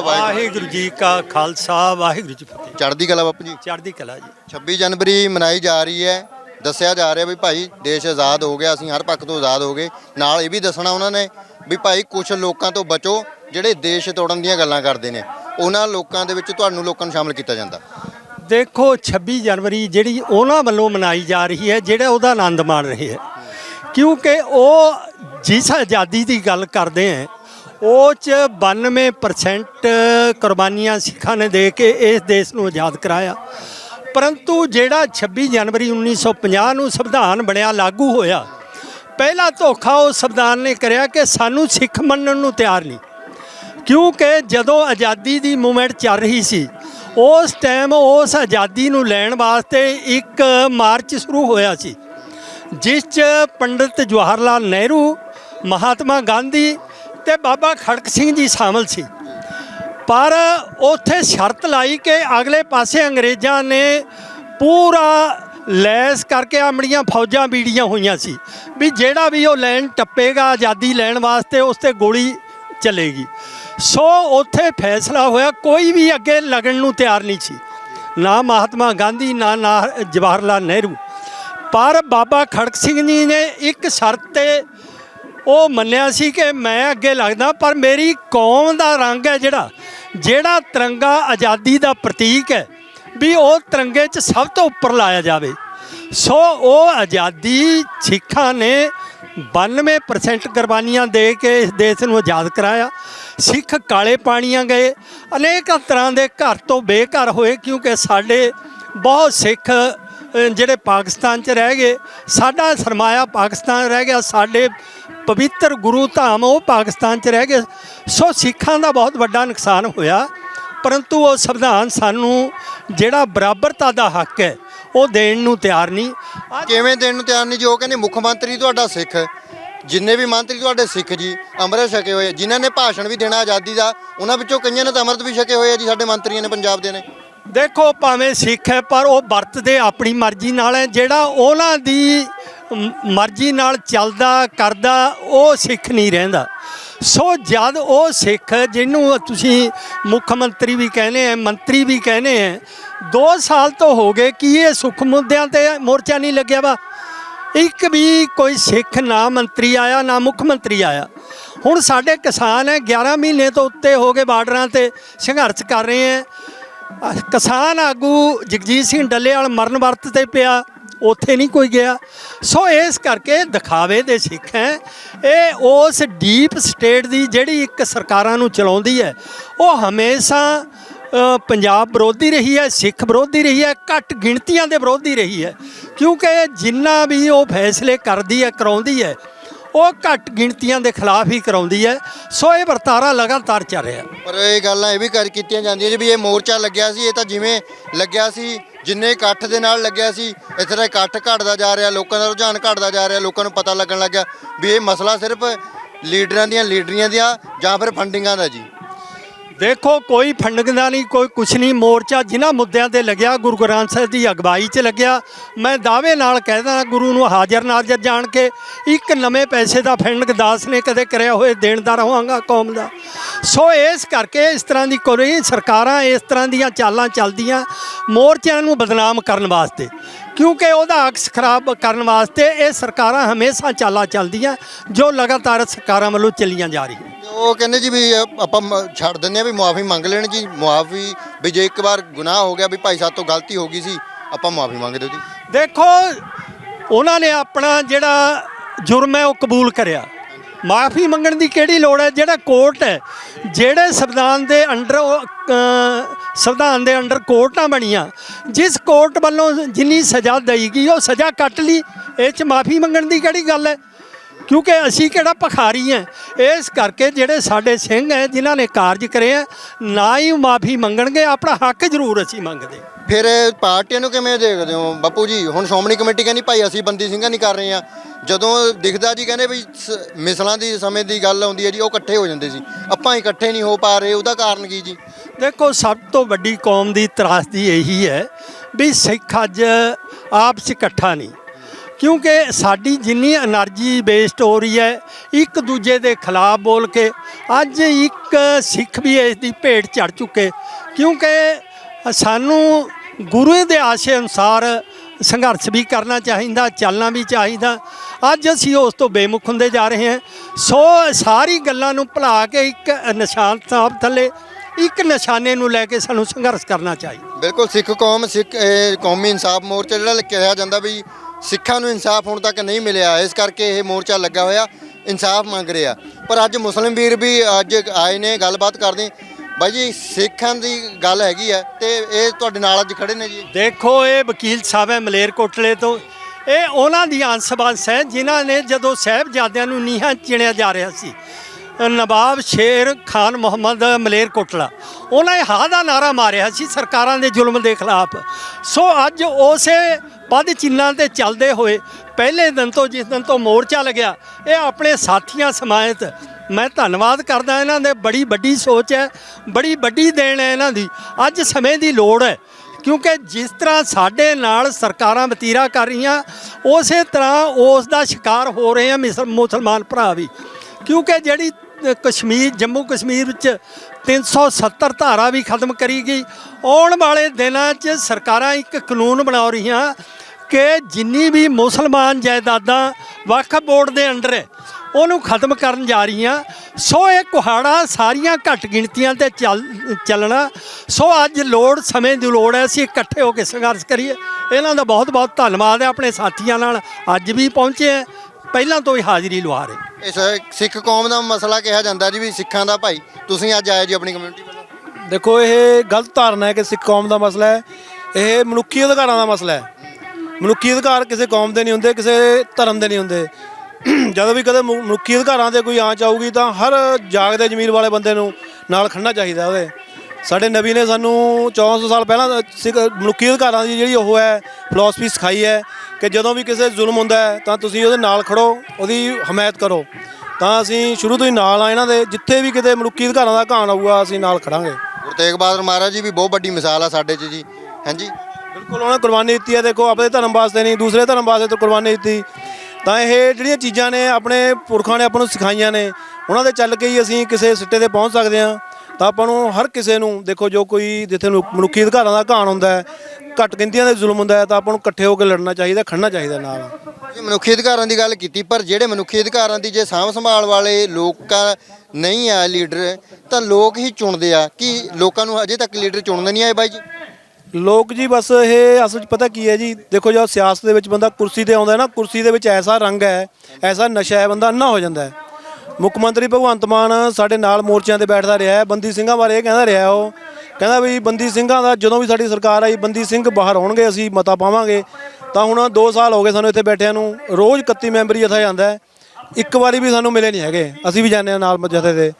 ਵਾਹਿਗੁਰੂ ਵਾਹਿਗੁਰੂ ਜੀ ਕਾ ਖਾਲਸਾ ਵਾਹਿਗੁਰੂ ਜੀ ਫਤਿਹ। ਚੜ੍ਹਦੀ ਕਲਾ ਬਾਪੂ ਜੀ? ਚੜ੍ਹਦੀ ਕਲਾ ਜੀ। 26 ਜਨਵਰੀ ਮਨਾਈ ਜਾ ਰਹੀ ਹੈ। ਦੱਸਿਆ ਜਾ ਰਿਹਾ ਵੀ ਭਾਈ ਦੇਸ਼ ਆਜ਼ਾਦ ਹੋ ਗਿਆ, ਅਸੀਂ ਹਰ ਪੱਖ ਤੋਂ ਆਜ਼ਾਦ ਹੋ ਗਏ। ਨਾਲ ਇਹ ਵੀ ਦੱਸਣਾ ਉਹਨਾਂ ਨੇ ਵੀ ਭਾਈ ਕੁਝ ਲੋਕਾਂ ਤੋਂ ਬਚੋ, ਜਿਹੜੇ ਦੇਸ਼ ਤੋੜਨ ਦੀਆਂ ਗੱਲਾਂ ਕਰਦੇ ਨੇ। ਉਹਨਾਂ ਲੋਕਾਂ ਦੇ ਵਿੱਚ ਤੁਹਾਨੂੰ ਲੋਕਾਂ ਨੂੰ ਸ਼ਾਮਲ ਕੀਤਾ ਜਾਂਦਾ। ਦੇਖੋ 26 ਜਨਵਰੀ ਜਿਹੜੀ ਉਹਨਾਂ ਵੱਲੋਂ ਮਨਾਈ ਜਾ ਰਹੀ ਹੈ, ਜਿਹੜਾ ਉਹਦਾ ਆਨੰਦ ਮਾਣ ਰਹੇ ਹੈ। ਕਿਉਂਕਿ ਉਹ ਜਿਸ ਆਜ਼ਾਦੀ ਦੀ ਗੱਲ ਕਰਦੇ ਹੈ, ਉਹ ਚ 92% ਕੁਰਬਾਨੀਆਂ ਸਿੱਖਾਂ ਨੇ ਦੇ ਕੇ ਇਸ ਦੇਸ਼ ਨੂੰ ਆਜ਼ਾਦ ਕਰਾਇਆ। ਪਰੰਤੂ ਜਿਹੜਾ 26 ਜਨਵਰੀ 1950 ਨੂੰ ਸੰਵਿਧਾਨ ਬਣਿਆ, ਲਾਗੂ ਹੋਇਆ, ਪਹਿਲਾ ਧੋਖਾ ਉਹ ਸੰਵਿਧਾਨ ਨੇ ਕਰਿਆ ਕਿ ਸਾਨੂੰ ਸਿੱਖ ਮੰਨਣ ਨੂੰ ਤਿਆਰ ਨਹੀਂ। ਕਿਉਂਕਿ ਜਦੋਂ ਆਜ਼ਾਦੀ ਦੀ ਮੂਵਮੈਂਟ ਚੱਲ ਰਹੀ ਸੀ, ਉਸ ਟਾਈਮ ਉਸ ਆਜ਼ਾਦੀ ਨੂੰ ਲੈਣ ਵਾਸਤੇ ਇੱਕ ਮਾਰਚ ਸ਼ੁਰੂ ਹੋਇਆ ਸੀ, ਜਿਸ 'ਚ ਪੰਡਿਤ ਜਵਾਹਰ ਲਾਲ ਨਹਿਰੂ, ਮਹਾਤਮਾ ਗਾਂਧੀ ਤੇ ਬਾਬਾ ਖੜਕ ਸਿੰਘ ਜੀ ਸ਼ਾਮਲ ਸੀ। ਪਰ ਉੱਥੇ ਸ਼ਰਤ ਲਾਈ ਕਿ ਅਗਲੇ ਪਾਸੇ ਅੰਗਰੇਜ਼ਾਂ ਨੇ ਪੂਰਾ ਲੈਸ ਕਰਕੇ ਆਪਣੀਆਂ ਫੌਜਾਂ ਬੀੜੀਆਂ ਹੋਈਆਂ ਸੀ, ਵੀ ਜਿਹੜਾ ਵੀ ਉਹ ਲੈਣ ਟੱਪੇਗਾ, ਆਜ਼ਾਦੀ ਲੈਣ ਵਾਸਤੇ ਉਸ ਤੇ ਗੋਲੀ ਚੱਲੇਗੀ। ਸੋ ਉੱਥੇ ਫੈਸਲਾ ਹੋਇਆ, ਕੋਈ ਵੀ ਅੱਗੇ ਲੱਗਣ ਨੂੰ ਤਿਆਰ ਨਹੀਂ ਸੀ। ਨਾ ਮਹਾਤਮਾ ਗਾਂਧੀ, ਨਾ ਨਾ ਜਵਾਹਰ ਲਾਲ ਨਹਿਰੂ। ਪਰ ਬਾਬਾ ਖੜਕ ਸਿੰਘ ਜੀ ਨੇ ਇੱਕ ਸ਼ਰਤ ਤੇ ਉਹ ਮੰਨਿਆ ਸੀ ਕਿ ਮੈਂ ਅੱਗੇ ਲੱਗਦਾ, ਪਰ ਮੇਰੀ ਕੌਮ ਦਾ ਰੰਗ ਹੈ ਜਿਹੜਾ ਜਿਹੜਾ ਤਿਰੰਗਾ ਆਜ਼ਾਦੀ ਦਾ ਪ੍ਰਤੀਕ ਹੈ, ਵੀ ਉਹ ਤਿਰੰਗੇ 'ਚ ਸਭ ਤੋਂ ਉੱਪਰ ਲਾਇਆ ਜਾਵੇ। ਸੋ ਉਹ ਆਜ਼ਾਦੀ ਸਿੱਖਾਂ ਨੇ 92% ਕੁਰਬਾਨੀਆਂ ਦੇ ਕੇ ਇਸ ਦੇਸ਼ ਨੂੰ ਆਜ਼ਾਦ ਕਰਾਇਆ। ਸਿੱਖ ਕਾਲੇ ਪਾਣੀਆਂ ਗਏ। ਅਨੇਕ ਤਰ੍ਹਾਂ ਦੇ ਘਰ ਤੋਂ ਬੇਘਰ ਹੋਏ, ਕਿਉਂਕਿ ਸਾਡੇ ਬਹੁਤ ਸਿੱਖ ਜਿਹੜੇ ਪਾਕਿਸਤਾਨ 'ਚ ਰਹਿ ਗਏ। ਸਾਡਾ ਸਰਮਾਇਆ ਪਾਕਿਸਤਾਨ ਰਹਿ ਗਿਆ। ਸਾਡੇ ਪਵਿੱਤਰ ਗੁਰੂ ਧਾਮ ਉਹ ਪਾਕਿਸਤਾਨ 'ਚ ਰਹਿ ਗਏ। ਸੋ ਸਿੱਖਾਂ ਦਾ ਬਹੁਤ ਵੱਡਾ ਨੁਕਸਾਨ ਹੋਇਆ। ਪਰੰਤੂ ਉਹ ਸੰਵਿਧਾਨ ਸਾਨੂੰ ਜਿਹੜਾ ਬਰਾਬਰਤਾ ਦਾ ਹੱਕ ਹੈ ਉਹ ਦੇਣ ਨੂੰ ਤਿਆਰ ਨਹੀਂ। ਕਿਵੇਂ ਦੇਣ ਨੂੰ ਤਿਆਰ ਨਹੀਂ ਜੀ? ਉਹ ਕਹਿੰਦੇ ਮੁੱਖ ਮੰਤਰੀ ਤੁਹਾਡਾ ਸਿੱਖ। ਜਿੰਨੇ ਵੀ ਮੰਤਰੀ ਤੁਹਾਡੇ ਸਿੱਖ ਜੀ ਅੰਮ੍ਰਿਤ ਛਕੇ ਹੋਏ। ਜਿਨ੍ਹਾਂ ਨੇ ਭਾਸ਼ਣ ਵੀ ਦੇਣਾ ਆਜ਼ਾਦੀ ਦਾ ਉਹਨਾਂ ਵਿੱਚੋਂ ਕਈਆਂ ਨੇ ਤਾਂ ਅੰਮ੍ਰਿਤ ਵੀ ਛਕੇ ਹੋਏ ਆ ਜੀ ਸਾਡੇ ਮੰਤਰੀਆਂ ਨੇ ਪੰਜਾਬ ਦੇ ਨੇ। ਦੇਖੋ ਭਾਵੇਂ ਸਿੱਖ ਹੈ ਪਰ ਉਹ ਵਰਤਦੇ ਆਪਣੀ ਮਰਜ਼ੀ ਨਾਲ ਹੈ। ਜਿਹੜਾ ਉਹਨਾਂ ਦੀ ਮਰਜ਼ੀ ਨਾਲ ਚੱਲਦਾ, ਕਰਦਾ, ਉਹ ਸਿੱਖ ਨਹੀਂ ਰਹਿੰਦਾ। ਸੋ ਜਦ ਉਹ ਸਿੱਖ, ਜਿਹਨੂੰ ਤੁਸੀਂ ਮੁੱਖ ਮੰਤਰੀ ਵੀ ਕਹਿੰਦੇ ਆ, ਮੰਤਰੀ ਵੀ ਕਹਿੰਦੇ ਆ 2 ਸਾਲ ਤੋਂ ਹੋ ਗਏ ਕੀ ਇਹ ਸੁੱਖ ਮੁੱਦਿਆਂ ਤੇ ਮੋਰਚਾ ਨਹੀਂ ਲੱਗਿਆ ਵਾ। ਇੱਕ ਵੀ ਕੋਈ ਸਿੱਖ ਨਾ ਮੰਤਰੀ ਆਇਆ, ਨਾ ਮੁੱਖ ਮੰਤਰੀ ਆਇਆ। ਹੁਣ ਸਾਡੇ ਕਿਸਾਨ ਹੈ 11 ਮਹੀਨੇ ਤੋਂ ਉੱਤੇ ਹੋ ਗਏ ਬਾਰਡਰਾਂ ਤੇ ਸੰਘਰਸ਼ ਕਰ ਰਹੇ ਹੈ। ਕਿਸਾਨ ਆਗੂ ਜਗਜੀਤ ਸਿੰਘ ਡੱਲੇਵਾਲ ਮਰਨ ਵਰਤ ਤੇ ਪਿਆ। ਉੱਥੇ ਨਹੀਂ ਕੋਈ ਗਿਆ। ਸੋ ਇਸ ਕਰਕੇ ਦਿਖਾਵੇ ਦੇ ਸਿੱਖ ਹੈ, ਇਹ ਉਸ ਡੀਪ ਸਟੇਟ ਦੀ ਜਿਹੜੀ ਇੱਕ ਸਰਕਾਰਾਂ ਨੂੰ ਚਲਾਉਂਦੀ ਹੈ, ਉਹ ਹਮੇਸ਼ਾ ਪੰਜਾਬ ਵਿਰੋਧੀ ਰਹੀ ਹੈ, ਸਿੱਖ ਵਿਰੋਧੀ ਰਹੀ ਹੈ, ਘੱਟ ਗਿਣਤੀਆਂ ਦੇ ਵਿਰੋਧੀ ਰਹੀ ਹੈ। ਕਿਉਂਕਿ ਜਿੰਨਾ ਵੀ ਉਹ ਫੈਸਲੇ ਕਰਦੀ ਹੈ, ਕਰਾਉਂਦੀ ਹੈ ਉਹ ਘੱਟ ਗਿਣਤੀਆਂ ਦੇ ਖਿਲਾਫ ਹੀ ਕਰਾਉਂਦੀ ਹੈ। ਸੋ ਇਹ ਵਰਤਾਰਾ ਲਗਾਤਾਰ ਚੱਲ ਰਿਹਾ। ਪਰ ਇਹ ਗੱਲਾਂ ਇਹ ਵੀ ਕਰ ਕੀਤੀਆਂ ਜਾਂਦੀਆਂ ਜੀ ਵੀ ਇਹ ਮੋਰਚਾ ਲੱਗਿਆ ਸੀ, ਇਹ ਤਾਂ ਜਿਵੇਂ ਲੱਗਿਆ ਸੀ, ਜਿੰਨੇ ਇਕੱਠ ਦੇ ਨਾਲ ਲੱਗਿਆ ਸੀ, ਇੱਥੇ ਦਾ ਇਕੱਠ ਘਟਦਾ ਜਾ ਰਿਹਾ, ਲੋਕਾਂ ਦਾ ਰੁਝਾਨ ਘਟਦਾ ਜਾ ਰਿਹਾ, ਲੋਕਾਂ ਨੂੰ ਪਤਾ ਲੱਗਣ ਲੱਗਿਆ ਵੀ ਇਹ ਮਸਲਾ ਸਿਰਫ ਲੀਡਰਾਂ ਦੀਆਂ, ਲੀਡਰੀਆਂ ਦੀਆਂ ਜਾਂ ਫਿਰ ਫੰਡਿੰਗਾਂ ਦਾ ਜੀ। ਦੇਖੋ, ਕੋਈ ਫੰਡਿੰਗ ਦਾ ਨਹੀਂ, ਕੋਈ ਕੁਛ ਨਹੀਂ। ਮੋਰਚਾ ਜਿਨ੍ਹਾਂ ਮੁੱਦਿਆਂ ਤੇ ਲੱਗਿਆ, ਗੁਰੂ ਗ੍ਰੰਥ ਸਾਹਿਬ ਦੀ ਅਗਵਾਈ 'ਚ ਲੱਗਿਆ। ਮੈਂ ਦਾਅਵੇ ਨਾਲ ਕਹਿਦਾ ਗੁਰੂ ਨੂੰ ਹਾਜ਼ਰ ਨਾਜ਼ਰ ਜਾਣ ਕੇ ਇੱਕ ਨਵੇਂ ਪੈਸੇ ਦਾ ਫੰਡ ਦਾਸ ਨੇ ਕਦੇ ਕਰਿਆ ਹੋਏ ਦੇਣਦਾਰ ਹੋਵਾਂਗਾ ਕੌਮ ਦਾ। ਸੋ ਇਸ ਕਰਕੇ ਇਸ ਤਰ੍ਹਾਂ ਦੀ ਕੋਈ ਸਰਕਾਰਾਂ ਇਸ ਤਰ੍ਹਾਂ ਦੀਆਂ ਚਾਲਾਂ ਚੱਲਦੀਆਂ, ਮੋਰਚਿਆਂ ਨੂੰ ਬਦਨਾਮ ਕਰਨ ਵਾਸਤੇ। ਕਿਉਂਕਿ ਉਹਦਾ ਅਕਸ ਖਰਾਬ ਕਰਨ ਵਾਸਤੇ ਇਹ ਸਰਕਾਰਾਂ ਹਮੇਸ਼ਾ ਚਾਲਾਂ ਚੱਲਦੀਆਂ, ਜੋ ਲਗਾਤਾਰ ਸਰਕਾਰਾਂ ਵੱਲੋਂ ਚੱਲੀਆਂ ਜਾ ਰਹੀਆਂ। ਉਹ ਕਹਿੰਦੇ ਜੀ ਵੀ ਆਪਾਂ ਮ- ਛੱਡ ਦਿੰਦੇ ਆ ਵੀ ਮੁਆਫੀ ਮੰਗ ਲੈਣ ਜੀ ਮੁਆਫੀ ਵੀ ਜੇ ਇੱਕ ਵਾਰ ਗੁਨਾਹ ਹੋ ਗਿਆ ਵੀ ਭਾਈ ਸਾਹਿਬ ਤੋਂ ਗਲਤੀ ਹੋ ਗਈ ਸੀ ਆਪਾਂ ਮੁਆਫੀ ਮੰਗਦੇ ਜੀ। ਦੇਖੋ ਉਹਨਾਂ ਨੇ ਆਪਣਾ ਜਿਹੜਾ ਜੁਰਮ ਹੈ ਉਹ ਕਬੂਲ ਕਰਿਆ। ਮਾਫੀ ਮੰਗਣ ਦੀ ਕਿਹੜੀ ਲੋੜ ਹੈ? ਜਿਹੜਾ ਕੋਰਟ ਹੈ ਜਿਹੜੇ ਸੰਵਿਧਾਨ ਦੇ ਅੰਡਰ ਉਹ, ਅ, ਸੰਵਿਧਾਨ ਦੇ ਅੰਡਰ ਕੋਰਟਾਂ ਬਣੀਆਂ ਜਿਸ ਕੋਰਟ ਵੱਲੋਂ ਜਿੰਨੀ ਸਜ਼ਾ ਦੇਈ ਗਈ ਉਹ ਸਜ਼ਾ ਕੱਟ ਲਈ। ਇਹ ਚ ਮਾਫੀ ਮੰਗਣ ਦੀ ਕਿਹੜੀ ਗੱਲ ਹੈ? ਕਿਉਂਕਿ ਅਸੀਂ ਕਿਹੜਾ ਭਖਾਰੀ ਹੈ ਇਸ ਕਰਕੇ ਜਿਹੜੇ ਸਾਡੇ ਸਿੰਘ ਹੈ ਜਿਨ੍ਹਾਂ ਨੇ ਕਾਰਜ ਕਰੇ ਹੈ ਨਾ ਹੀ ਮਾਫੀ ਮੰਗਣਗੇ ਆਪਣਾ ਹੱਕ ਜ਼ਰੂਰ ਅਸੀਂ ਮੰਗਦੇ। ਫਿਰ ਪਾਰਟੀਆਂ ਨੂੰ ਕਿਵੇਂ ਦੇਖਦੇ ਹੋ? ਬਾਪੂ ਜੀ ਹੁਣ ਸ਼੍ਰੋਮਣੀ ਕਮੇਟੀ ਕਹਿੰਦੀ ਭਾਈ ਅਸੀਂ ਬੰਦੀ ਸਿੰਘਾਂ ਨਹੀਂ ਕਰ ਰਹੇ ਆ ਜਦੋਂ ਦਿਖਦਾ ਜੀ ਕਹਿੰਦੇ ਵੀ ਮਿਸਲਾਂ ਦੀ ਸਮੇਂ ਦੀ ਗੱਲ ਆਉਂਦੀ ਹੈ ਜੀ ਉਹ ਇਕੱਠੇ ਹੋ ਜਾਂਦੇ ਸੀ। ਆਪਾਂ ਇਕੱਠੇ ਨਹੀਂ ਹੋ ਪਾ ਰਹੇ ਉਹਦਾ ਕਾਰਨ ਕੀ ਜੀ? ਦੇਖੋ ਸਭ ਤੋਂ ਵੱਡੀ ਕੌਮ ਦੀ ਤਰਾਸਦੀ ਇਹੀ ਹੈ ਵੀ ਸਿੱਖ ਅੱਜ ਆਪਸ ਇਕੱਠਾ ਨਹੀਂ। ਕਿਉਂਕਿ ਸਾਡੀ ਜਿੰਨੀ એનર્ਜੀ ਵੇਸਟ ਹੋ ਰਹੀ ਹੈ, ਇੱਕ ਦੂਜੇ ਦੇ ਖਿਲਾਫ ਬੋਲ ਕੇ ਅੱਜ ਇੱਕ ਸਿੱਖ ਵੀ ਇਸ ਦੀ ਭੇਟ ਚੜ ਚੁੱਕੇ। ਕਿਉਂਕਿ ਸਾਨੂੰ ਗੁਰੂ ਦੇ ਆਸ਼ੇ ਅਨੁਸਾਰ ਸੰਘਰਸ਼ ਵੀ ਕਰਨਾ ਚਾਹੀਦਾ, ਚੱਲਣਾ ਵੀ ਚਾਹੀਦਾ। ਅੱਜ ਅਸੀਂ ਉਸ ਤੋਂ ਬੇਮੁਖ ਹੁੰਦੇ ਜਾ ਰਹੇ ਹਾਂ। ਸੋ ਸਾਰੀ ਗੱਲਾਂ ਨੂੰ ਭੁਲਾ ਕੇ ਇੱਕ ਨਿਸ਼ਾਨ ਸਾਹਿਬ ਥੱਲੇ, ਇੱਕ ਨਿਸ਼ਾਨੇ ਨੂੰ ਲੈ ਕੇ ਸਾਨੂੰ ਸੰਘਰਸ਼ ਕਰਨਾ ਚਾਹੀਦਾ। ਬਿਲਕੁਲ ਸਿੱਖ ਕੌਮ, ਸਿੱਖ ਕੌਮੀ ਇਨਸਾਫ ਮੋਰਚਾ ਜਿਹੜਾ ਕਿਹਾ ਜਾਂਦਾ ਵੀ ਸਿੱਖਾਂ ਨੂੰ ਇਨਸਾਫ ਹੁਣ ਤੱਕ ਨਹੀਂ ਮਿਲਿਆ। ਇਸ ਕਰਕੇ ਇਹ ਮੋਰਚਾ ਲੱਗਾ ਹੋਇਆ, ਇਨਸਾਫ ਮੰਗ ਰਿਹਾ। ਪਰ ਅੱਜ ਮੁਸਲਿਮ ਵੀਰ ਵੀ ਅੱਜ ਆਏ ਨੇ, ਗੱਲਬਾਤ ਕਰਦੇ। ਬਾਈ ਜੀ, ਸਿੱਖਾਂ ਦੀ ਗੱਲ ਹੈਗੀ ਹੈ ਤੇ ਇਹ ਤੁਹਾਡੇ ਨਾਲ ਅੱਜ ਖੜੇ ਨੇ ਜੀ। ਦੇਖੋ, ਇਹ ਵਕੀਲ ਸਾਹਿਬ ਹੈ ਮਲੇਰਕੋਟਲੇ ਤੋਂ। ਇਹ ਉਹਨਾਂ ਦੀ ਅੰਸ਼ ਹੈ ਜਿਨ੍ਹਾਂ ਨੇ ਜਦੋਂ ਸਾਹਿਬਜ਼ਾਦਿਆਂ ਨੂੰ ਨੀਹਾਂ ਚਿਣਿਆ ਜਾ ਰਿਹਾ ਸੀ, ਨਵਾਬ ਸ਼ੇਰ ਖਾਨ ਮੁਹੰਮਦ ਮਲੇਰਕੋਟਲਾ ਉਹਨਾਂ ਇਹ ਹਾ ਦਾ ਨਾਰਾ ਮਾਰਿਆ ਸੀ ਸਰਕਾਰਾਂ ਦੇ ਜ਼ੁਲਮ ਦੇ ਖਿਲਾਫ। ਸੋ ਅੱਜ ਉਸੇ ਪਦ ਚਿੰਨ੍ਹਾਂ ਤੇ ਚੱਲਦੇ ਹੋਏ ਪਹਿਲੇ ਦਿਨ ਤੋਂ ਜਿਸ ਦਿਨ ਤੋਂ ਮੋਰਚਾ ਲੱਗਿਆ, ਇਹ ਆਪਣੇ ਸਾਥੀਆਂ ਸਮਾਇਤ ਮੈਂ ਧੰਨਵਾਦ ਕਰਦਾ ਇਹਨਾਂ ਦੇ ਬੜੀ ਵੱਡੀ ਸੋਚ ਹੈ, ਬੜੀ ਵੱਡੀ ਦੇਣ ਹੈ ਇਹਨਾਂ ਦੀ। ਅੱਜ ਸਮੇਂ ਦੀ ਲੋੜ ਹੈ, ਕਿਉਂਕਿ ਜਿਸ ਤਰ੍ਹਾਂ ਸਾਡੇ ਨਾਲ ਸਰਕਾਰਾਂ ਵਤੀਰਾ ਕਰ ਰਹੀਆਂ, ਉਸੇ ਤਰ੍ਹਾਂ ਉਸ ਦਾ ਸ਼ਿਕਾਰ ਹੋ ਰਹੇ ਆ ਮਿਸਲ- ਮੁਸਲਮਾਨ ਭਰਾ ਵੀ। ਕਿਉਂਕਿ ਜਿਹੜੀ ਕਸ਼ਮੀਰ, ਜੰਮੂ ਕਸ਼ਮੀਰ ਵਿੱਚ 370 ਧਾਰਾ ਵੀ ਖਤਮ ਕਰੀ ਗਈ। ਆਉਣ ਵਾਲੇ ਦਿਨਾਂ 'ਚ ਸਰਕਾਰਾਂ ਇੱਕ ਕਾਨੂੰਨ ਬਣਾ ਰਹੀਆਂ ਕਿ ਜਿੰਨੀ ਵੀ ਮੁਸਲਮਾਨ ਜਾਇਦਾਦਾਂ ਵਕਫ ਬੋਰਡ ਦੇ ਅੰਡਰ ਹੈ ਉਹਨੂੰ ਖਤਮ ਕਰਨ ਜਾ ਰਹੀਆਂ, ਸੋ ਇਹ ਕੁਹਾੜਾ ਸਾਰੀਆਂ ਘੱਟ ਗਿਣਤੀਆਂ ਤੇ ਚੱਲ, ਚੱਲਣਾ, ਸੋ ਅੱਜ ਲੋੜ, ਸਮੇਂ ਦੀ ਲੋੜ ਹੈ, ਅਸੀਂ ਇਕੱਠੇ ਹੋ ਕੇ ਸੰਘਰਸ਼ ਕਰੀਏ। ਇਹਨਾਂ ਦਾ ਬਹੁਤ ਬਹੁਤ ਧੰਨਵਾਦ ਹੈ ਆਪਣੇ ਸਾਥੀਆਂ ਨਾਲ, ਅੱਜ ਵੀ ਪਹੁੰਚੇ ਹੈ। ਪਹਿਲਾਂ ਤੋਂ ਹੀ ਹਾਜ਼ਰੀ ਲਵਾ ਰਹੇ। ਇਸ ਸਿੱਖ ਕੌਮ ਦਾ ਮਸਲਾ ਕਿਹਾ ਜਾਂਦਾ ਜੀ ਵੀ ਸਿੱਖਾਂ ਦਾ ਭਾਈ ਤੁਸੀਂ ਅੱਜ ਆਏ ਜੀ ਆਪਣੀ ਕਮਿਊਨਿਟੀ ਵੱਲੋਂ। ਦੇਖੋ ਇਹ ਗਲਤ ਧਾਰਨਾ ਹੈ ਕਿ ਸਿੱਖ ਕੌਮ ਦਾ ਮਸਲਾ ਹੈ। ਇਹ ਮਨੁੱਖੀ ਅਧਿਕਾਰਾਂ ਦਾ ਮਸਲਾ ਹੈ। ਮਨੁੱਖੀ ਅਧਿਕਾਰ ਕਿਸੇ ਕੌਮ ਦੇ ਨਹੀਂ ਹੁੰਦੇ ਕਿਸੇ ਧਰਮ ਦੇ ਨਹੀਂ ਹੁੰਦੇ। ਜਦੋਂ ਵੀ ਕਦੇ ਮਨੁ- ਮਨੁੱਖੀ ਅਧਿਕਾਰਾਂ ਤੇ ਕੋਈ ਆਂਚ ਆਊਗੀ ਤਾਂ ਹਰ ਜਾਗਦੇ ਜ਼ਮੀਰ ਵਾਲੇ ਬੰਦੇ ਨੂੰ ਨਾਲ ਖੜਨਾ ਚਾਹੀਦਾ ਉਹਦੇ। ਸਾਡੇ ਨਬੀ ਨੇ ਸਾਨੂੰ 1400 ਸਾਲ ਪਹਿਲਾਂ ਸਿੱਖ ਮਨੁੱਖੀ ਅਧਿਕਾਰਾਂ ਦੀ ਜਿਹੜੀ ਉਹ ਹੈ ਫਿਲਾਸਫੀ ਸਿਖਾਈ ਹੈ। ਕਿ ਜਦੋਂ ਵੀ ਕਿਸੇ ਜ਼ੁਲਮ ਹੁੰਦਾ ਹੈ ਤਾਂ ਤੁਸੀਂ ਉਹਦੇ ਨਾਲ ਖੜੋ ਉਹਦੀ ਹਮਾਇਤ ਕਰੋ। ਤਾਂ ਅਸੀਂ ਸ਼ੁਰੂ ਤੋਂ ਹੀ ਨਾਲ ਆ ਇਹਨਾਂ ਦੇ ਜਿੱਥੇ ਵੀ ਕਿਤੇ ਮਨੁੱਖੀ ਅਧਿਕਾਰਾਂ ਦਾ ਘਾਣ ਆਊਗਾ ਅਸੀਂ ਨਾਲ ਖੜਾਂਗੇ। ਗੁਰੂ ਤੇਗ ਬਹਾਦਰ ਮਹਾਰਾਜ ਜੀ ਵੀ ਬਹੁਤ ਵੱਡੀ ਮਿਸਾਲ ਆ ਸਾਡੇ 'ਚ ਜੀ। ਹਾਂਜੀ? ਬਿਲਕੁਲ ਉਹਨਾਂ ਕੁਰਬਾਨੀ ਦਿੱਤੀ ਹੈ ਦੇਖੋ ਆਪਣੇ ਧਰਮ ਵਾਸਤੇ ਨਹੀਂ ਦੂਸਰੇ ਧਰਮ ਵਾਸਤੇ ਤਾਂ ਕੁਰਬਾਨੀ ਦਿੱਤੀ। ਤਾਂ ਇਹ ਜਿਹੜੀਆਂ ਚੀਜ਼ਾਂ ਨੇ ਆਪਣੇ ਪੁਰਖਾਂ ਨੇ ਆਪਾਂ ਨੂੰ ਸਿਖਾਈਆਂ ਨੇ ਉਹਨਾਂ ਦੇ ਚੱਲ ਕੇ ਹੀ ਅਸੀਂ ਕਿਸੇ ਸਿੱਟੇ ਤੇ ਪਹੁੰਚ ਸਕਦੇ ਹਾਂ। ਤਾਂ ਆਪਾਂ ਨੂੰ ਹਰ ਕਿਸੇ ਨੂੰ ਦੇਖੋ ਜੋ ਕੋਈ ਜਿੱਥੇ ਮਨੁ- ਮਨੁੱਖੀ ਅਧਿਕਾਰਾਂ ਦਾ ਘਾਣ ਹੁੰਦਾ ਹੈ ਘੱਟ ਗਿਣਤੀਆਂ ਦੇ ਜ਼ੁਲਮ ਹੁੰਦਾ ਹੈ ਤਾਂ ਆਪਾਂ ਨੂੰ ਇਕੱਠੇ ਹੋ ਕੇ ਲੜਨਾ ਚਾਹੀਦਾ ਖੜਨਾ ਚਾਹੀਦਾ ਨਾਲ। ਜੀ ਮਨੁੱਖੀ ਅਧਿਕਾਰਾਂ ਦੀ ਗੱਲ ਕੀਤੀ ਪਰ ਜਿਹੜੇ ਮਨੁੱਖੀ ਅਧਿਕਾਰਾਂ ਦੀ ਜੇ ਸਾਂਭ ਸੰਭਾਲ ਵਾਲੇ ਲੋਕਾਂ ਨਹੀਂ ਆ ਲੀਡਰ ਤਾਂ ਲੋਕ ਹੀ ਚੁਣਦੇ ਆ। ਕਿ ਲੋਕਾਂ ਨੂੰ ਅਜੇ ਤੱਕ ਲੀਡਰ ਚੁਣਦੇ ਨਹੀਂ ਆਏ ਬਾਈ ਜੀ? ਲੋਕ ਜੀ ਬਸ ਇਹ ਅਸਲ 'ਚ ਪਤਾ ਕੀ ਹੈ ਜੀ ਦੇਖੋ ਜਦ ਸਿਆਸਤ ਦੇ ਵਿੱਚ ਬੰਦਾ ਕੁਰਸੀ ਤੇ ਆਉਂਦਾ ਹੈ ਨਾ ਕੁਰਸੀ ਦੇ ਵਿੱਚ ਐਸਾ ਰੰਗ ਹੈ ਐਸਾ ਨਸ਼ਾ ਹੈ ਬੰਦਾ ਅੰਨਾ ਹੋ ਜਾਂਦਾ ਹੈ। ਮੁੱਖ ਮੰਤਰੀ ਭਗਵੰਤ ਮਾਨ ਸਾਡੇ ਨਾਲ ਮੋਰਚਿਆਂ ਤੇ ਬੈਠਦਾ ਰਿਹਾ ਹੈ। ਬੰਦੀ ਸਿੰਘਾਂ ਬਾਰੇ ਇਹ ਕਹਿੰਦਾ ਰਿਹਾ ਉਹ। ਕਹਿੰਦਾ ਵੀ ਬੰਦੀ ਸਿੰਘਾਂ ਦਾ ਜਦੋਂ ਵੀ ਸਾਡੀ ਸਰਕਾਰ ਆਈ, ਬੰਦੀ ਸਿੰਘ ਬਾਹਰ ਆਉਣਗੇ, ਅਸੀਂ ਮਤਾ ਪਾਵਾਂਗੇ। ਤਾਂ ਹੁਣ 2 ਸਾਲ ਹੋ ਗਏ ਸਾਨੂੰ ਇੱਥੇ ਬੈਠਿਆਂ ਨੂੰ। ਰੋਜ਼ 31 ਮੈਂਬਰੀ ਜਥਾ ਜਾਂਦਾ ਹੈ। ਇੱਕ ਵਾਰੀ ਵੀ ਸਾਨੂੰ ਮਿਲੇ ਨਹੀਂ ਹੈਗੇ। ਅਸੀਂ ਵੀ ਜਾਂਦੇ ਹਾਂ ਨਾਲ ਜਥੇ ਦੇ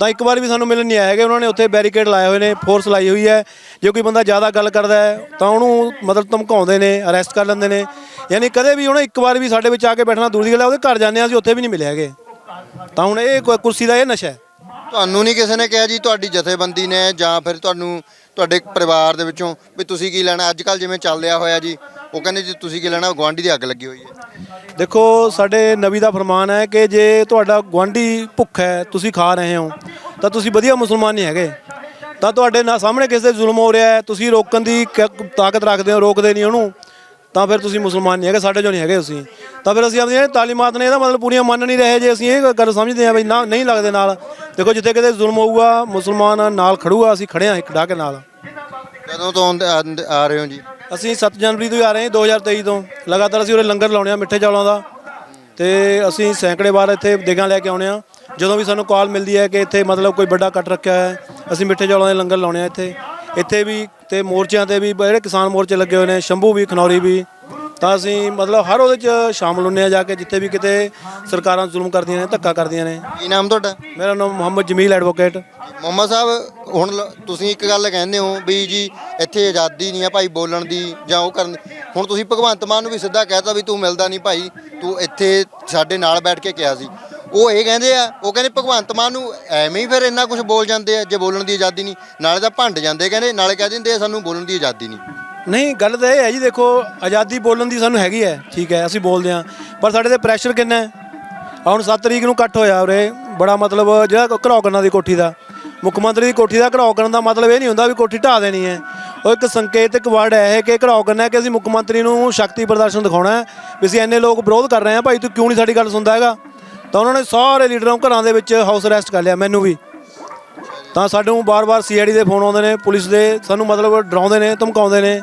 ਤਾਂ ਇੱਕ ਵਾਰ ਵੀ ਸਾਨੂੰ ਮਿਲਣ ਨਹੀਂ ਆਏ ਹੈਗੇ। ਉਹਨਾਂ ਨੇ ਉੱਥੇ ਬੈਰੀਕੇਡ ਲਾਏ ਹੋਏ ਨੇ, ਫੋਰਸ ਲਾਈ ਹੋਈ ਹੈ। ਜੇ ਕੋਈ ਬੰਦਾ ਜ਼ਿਆਦਾ ਗੱਲ ਕਰਦਾ ਹੈ, ਤਾਂ ਉਹਨੂੰ ਮਤਲਬ ਧਮਕਾਉਂਦੇ ਨੇ, ਅਰੈਸਟ ਕਰ ਲੈਂਦੇ ਨੇ। ਯਾਨੀ ਕਦੇ ਵੀ ਉਹਨੇ ਇੱਕ ਵਾਰ ਵੀ ਸਾਡੇ ਵਿੱਚ ਆ ਕੇ ਬੈਠਣਾ ਦੂਰ ਦੀ ਗੱਲ ਹੈ, ਉਹਦੇ ਘਰ ਜਾਂਦੇ ਹਾਂ ਅਸੀਂ, ਉੱਥੇ ਵੀ ਨਹੀਂ ਮਿਲੇ ਹੈਗੇ। ਤਾਂ ਹੁਣ ਇਹ ਕੁ- ਕੁਰਸੀ ਦਾ ਇਹ ਨਸ਼ਾ ਹੈ? ਤੁਹਾਨੂੰ ਨਹੀਂ ਕਿਸੇ ਨੇ ਕਿਹਾ ਜੀ ਤੁਹਾਡੀ ਜਥੇਬੰਦੀ ਨੇ ਜਾਂ ਫਿਰ ਤੁਹਾਨੂੰ ਤੁਹਾਡੇ ਪਰਿਵਾਰ ਦੇ ਵਿੱਚੋਂ ਵੀ ਤੁਸੀਂ ਕੀ ਲੈਣਾ? ਅੱਜ ਕੱਲ ਜਿਵੇਂ ਚੱਲ ਰਿਹਾ ਹੋਇਆ ਜੀ ਉਹ ਕਹਿੰਦੇ ਜੀ ਤੁਸੀਂ ਕੀ ਲੈਣਾ? ਗੁਆਂਢੀ ਦੀ ਅੱਗ ਲੱਗੀ ਹੋਈ ਹੈ। ਦੇਖੋ ਸਾਡੇ ਨਬੀ ਦਾ ਫਰਮਾਨ ਹੈ ਕਿ ਜੇ ਤੁਹਾਡਾ ਗੁਆਂਢੀ ਭੁੱਖ ਹੈ ਤੁਸੀਂ ਖਾ ਰਹੇ ਹੋ ਤਾਂ ਤੁਸੀਂ ਵਧੀਆ ਮੁਸਲਮਾਨ ਨਹੀਂ ਹੈਗੇ। ਤਾਂ ਤੁਹਾਡੇ ਨਾਲ ਸਾਹਮਣੇ ਕਿਸੇ ਦੇ ਜ਼ੁਲਮ ਹੋ ਰਿਹਾ ਹੈ ਤੁਸੀਂ ਰੋਕਣ ਦੀ ਕ- ਤਾਕਤ ਰੱਖਦੇ ਹੋ ਰੋਕਦੇ ਨਹੀਂ ਉਹਨੂੰ। ਤਾਂ ਫਿਰ ਤੁਸੀਂ ਮੁਸਲਮਾਨ ਨਹੀਂ ਹੈਗੇ ਸਾਡੇ ਚੋਂ ਨਹੀਂ ਹੈਗੇ ਤੁਸੀਂ। ਤਾਂ ਫਿਰ ਅਸੀਂ ਆਪਣੀਆਂ ਤਾਲੀਮਾਤ ਨੇ ਇਹਦਾ ਮਤਲਬ ਪੂਰੀਆਂ ਮੰਨ ਨਹੀਂ ਰਹੇ ਜੇ ਅਸੀਂ ਇਹ ਗੱਲ ਸਮਝਦੇ ਹਾਂ ਵੀ ਨਾ ਨਹੀਂ ਲੱਗਦੇ ਨਾਲ। ਦੇਖੋ ਜਿੱਥੇ ਕਿਤੇ ਜ਼ੁਲਮ ਹੋਊਗਾ ਮੁਸਲਮਾਨ ਨਾਲ ਖੜੂਗਾ ਅਸੀਂ ਖੜੇ ਹਾਂ ਇੱਕ ਡਾਹ ਕੇ ਨਾਲ। ਕਦੋਂ ਤੋਂ ਆਉਂਦੇ- ਆ ਰਹੇ ਹੋ ਜੀ? ਅਸੀਂ 7 ਜਨਵਰੀ ਤੋਂ ਹੀ ਆ ਰਹੇ ਹਾਂ 2023 ਤੋਂ। ਲਗਾਤਾਰ ਅਸੀਂ ਉਰੇ ਲੰਗਰ ਲਾਉਣੇ ਆ ਮਿੱਠੇ ਚੌਲਾਂ ਦਾ। ਤੇ ਅਸੀਂ ਸੈਂਕੜੇ ਵਾਰ ਇੱਥੇ ਦੇਗਾਂ ਲੈ ਕੇ ਆਉਣੇ ਆ ਜਦੋਂ ਵੀ ਸਾਨੂੰ ਕਾਲ ਮਿਲਦੀ ਹੈ ਕਿ ਇੱਥੇ ਮਤਲਬ ਕੋਈ ਵੱਡਾ ਕੱਟ ਰੱਖਿਆ ਹੈ ਅਸੀਂ ਮਿੱਠੇ ਚੌਲਾਂ ਦੇ ਲੰਗਰ ਲਾਉਣੇ ਆ ਇੱਥੇ। ਇੱਥੇ ਵੀ ਤੇ ਮੋਰਚਿਆਂ ਤੇ ਵੀ ਜਿਹੜੇ ਕਿਸਾਨ ਮੋਰਚੇ ਲੱਗੇ ਹੋਏ ਨੇ ਸ਼ੰਭੂ ਵੀ ਖਨੌਰੀ ਵੀ ਤਾਂ ਅਸੀਂ ਮਤਲਬ ਹਰ ਉਹਦੇ 'ਚ ਸ਼ਾਮਲ ਹੁੰਨੇ ਆ ਜਾ ਕੇ ਜਿੱਥੇ ਵੀ ਕਿਤੇ ਸਰਕਾਰਾਂ ਜ਼ੁਲਮ ਕਰਦੀਆਂ ਨੇ ਧੱਕਾ ਕਰਦੀਆਂ ਨੇ। ਕੀ ਨਾਮ ਤੁਹਾਡਾ? ਮੇਰਾ ਨਾਮ ਮੁਹੰਮਦ ਜਮੀਲ ਐਡਵੋਕੇਟ। ਮੁਹੰਮਦ ਸਾਹਿਬ ਹੁਣ ਲ- ਤੁਸੀਂ ਇੱਕ ਗੱਲ ਕਹਿੰਦੇ ਹੋ ਵੀ ਜੀ ਇੱਥੇ ਆਜ਼ਾਦੀ ਨਹੀਂ ਆ ਭਾਈ ਬੋਲਣ ਦੀ ਜਾਂ ਉਹ ਕਰਨ ਦੀ। ਹੁਣ ਤੁਸੀਂ ਭਗਵੰਤ ਮਾਨ ਨੂੰ ਵੀ ਸਿੱਧਾ ਕਹਿਤਾ ਵੀ ਤੂੰ ਮਿਲਦਾ ਨਹੀਂ ਭਾਈ ਤੂੰ ਇੱਥੇ ਸਾਡੇ ਨਾਲ ਬੈਠ ਕੇ ਕਿਹਾ ਸੀ। ਉਹ ਇਹ ਕਹਿੰਦੇ ਆ, ਉਹ ਕਹਿੰਦੇ ਭਗਵੰਤ ਮਾਨ ਨੂੰ ਐਵੇਂ ਹੀ ਫਿਰ ਇੰਨਾ ਕੁਝ ਬੋਲ ਜਾਂਦੇ ਆ, ਜੇ ਬੋਲਣ ਦੀ ਆਜ਼ਾਦੀ ਨਹੀਂ, ਨਾਲੇ ਤਾਂ ਭੰਡ ਜਾਂਦੇ ਕਹਿੰਦੇ, ਨਾਲੇ ਕਹਿ ਦਿੰਦੇ ਆ ਸਾਨੂੰ ਬੋਲਣ ਦੀ ਆਜ਼ਾਦੀ ਨਹੀਂ। ਨਹੀਂ, ਗੱਲ ਤਾਂ ਇਹ ਹੈ ਜੀ, ਦੇਖੋ, ਆਜ਼ਾਦੀ ਬੋਲਣ ਦੀ ਸਾਨੂੰ ਹੈਗੀ ਹੈ, ਠੀਕ ਹੈ, ਅਸੀਂ ਬੋਲਦੇ ਹਾਂ, ਪਰ ਸਾਡੇ ਤੇ ਪ੍ਰੈਸ਼ਰ ਕਿੰਨਾ ਹੈ? ਆਹ ਹੁਣ 7 ਤਰੀਕ ਨੂੰ ਇਕੱਠ ਹੋਇਆ ਉਰੇ, ਬੜਾ ਮਤਲਬ ਜਿਹੜਾ ਘਰਾਓ ਕਰਨਾ ਦੀ ਕੋਠੀ ਦਾ, ਮੁੱਖ ਮੰਤਰੀ ਦੀ ਕੋਠੀ ਦਾ ਘਰਾਓ ਕਰਨ ਦਾ ਮਤਲਬ ਇਹ ਨਹੀਂ ਹੁੰਦਾ ਵੀ ਕੋਠੀ ਢਾਹ ਦੇਣੀ ਹੈ। ਉਹ ਇੱਕ ਸੰਕੇਤਕ ਵਰਡ ਹੈ ਇਹ ਕਿ ਘਰਾਓ ਕਰਨਾ ਹੈ ਕਿ ਅਸੀਂ ਮੁੱਖ ਮੰਤਰੀ ਨੂੰ ਸ਼ਕਤੀ ਪ੍ਰਦਰਸ਼ਨ ਦਿਖਾਉਣਾ ਹੈ, ਵੀ ਅਸੀਂ ਇੰਨੇ ਲੋਕ ਵਿਰੋਧ ਕਰ ਰਹੇ ਹਾਂ, ਭਾਈ ਤੂੰ ਕਿਉਂ ਨਹੀਂ ਸਾਡੀ ਗੱਲ ਸੁਣਦਾ ਹੈਗਾ? ਤਾਂ ਉਹਨਾਂ ਨੇ ਸਾਰੇ ਲੀਡਰਾਂ ਨੂੰ ਘਰਾਂ ਦੇ ਵਿੱਚ ਹਾਊਸ ਅਰੈਸਟ ਕਰ ਲਿਆ ਮੈਨੂੰ ਵੀ। ਤਾਂ ਸਾਨੂੰ ਬਾਰ-ਬਾਰ ਸੀਆਈਡੀ ਦੇ ਫੋਨ ਆਉਂਦੇ ਨੇ ਪੁਲਿਸ ਦੇ ਸਾਨੂੰ ਮਤਲਬ ਡਰਾਉਂਦੇ ਨੇ ਧਮਕਾਉਂਦੇ ਨੇ।